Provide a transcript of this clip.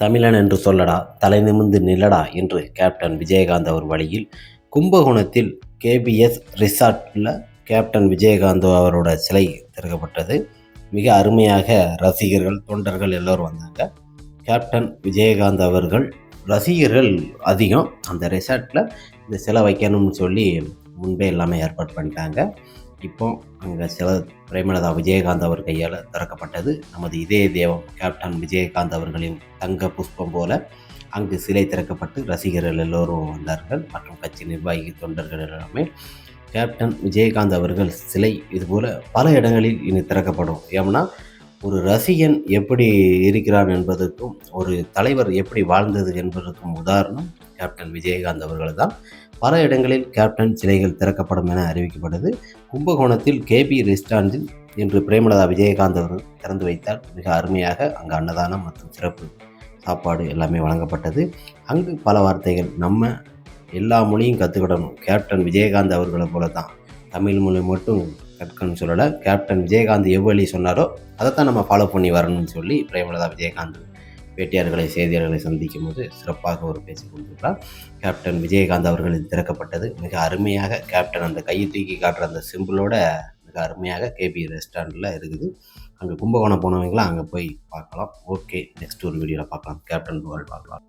தமிழன் என்று சொல்லடா தலை நிமிர்ந்து நில்லடா என்று கேப்டன் விஜயகாந்த் அவர் வழியில் கும்பகோணத்தில் கேபிஎஸ் ரிசார்ட்டில் கேப்டன் விஜயகாந்த் அவரோட சிலை திறக்கப்பட்டது. மிக அருமையாக ரசிகர்கள் தொண்டர்கள் எல்லோரும் வந்தாங்க. கேப்டன் விஜயகாந்த் அவர்கள் ரசிகர்கள் அதிகம் அந்த ரிசார்ட்டில் இந்த சிலை வைக்கணும்னு சொல்லி முன்பே எல்லாமே ஏற்பாடு பண்ணிட்டாங்க. இப்போ அங்கே சில பிரேமலதா விஜயகாந்த் அவர் கையால் திறக்கப்பட்டது. நமது இதய தேவம் கேப்டன் விஜயகாந்த் அவர்களின் தங்க புஷ்பம் போல அங்கு சிலை திறக்கப்பட்டு ரசிகர்கள் எல்லோரும் வந்தார்கள். மற்றும் கட்சி நிர்வாகி தொண்டர்கள் எல்லாமே கேப்டன் விஜயகாந்த் அவர்கள் சிலை இதுபோல் பல இடங்களில் இனி திறக்கப்படும். ஏன்னா ஒரு ரசிகன் எப்படி இருக்கிறான் என்பதற்கும் ஒரு தலைவர் எப்படி வாழ்ந்தது என்பதற்கும் உதாரணம் கேப்டன் விஜயகாந்த் அவர்கள் தான் பல இடங்களில் கேப்டன் சிலைகள் திறக்கப்படும் என அறிவிக்கப்பட்டது கும்பகோணத்தில் கேபி ரெஸ்டாரண்டில் இன்று பிரேமலதா விஜயகாந்த் அவர்கள் திறந்து வைத்தால் மிக அருமையாக அங்கு அன்னதானம் மற்றும் சிறப்பு சாப்பாடு எல்லாமே வழங்கப்பட்டது. அங்கு பல வார்த்தைகள் நம்ம எல்லா மொழியும் கற்றுக்கிடணும் கேப்டன் விஜயகாந்த் அவர்களை போல தான் தமிழ் மொழி மட்டும் கற்கன்னு சொல்லலை. கேப்டன் விஜயகாந்த் எவ்வளி சொன்னாரோ அதைத்தான் நம்ம ஃபாலோ பண்ணி வரணும்னு சொல்லி பிரேமலதா விஜயகாந்த் வேட்டையாளர்களை செய்தியாளர்களை சந்திக்கும் போது சிறப்பாக ஒரு பேச்சு கொடுத்துருக்கிறார் கேப்டன் விஜயகாந்த் அவர்களின் திறக்கப்பட்டது மிக அருமையாக. கேப்டன் அந்த கையை தூக்கி காட்டுற அந்த சிம்பிளோட மிக அருமையாக கேபி ரெஸ்டாரண்ட்டில் இருக்குது. அங்கே கும்பகோணம் போனவங்களாம் அங்கே போய் பார்க்கலாம். ஓகே நெக்ஸ்ட் ஒரு வீடியோவில் பார்க்கலாம். கேப்டன் புகழ் பார்க்கலாம்.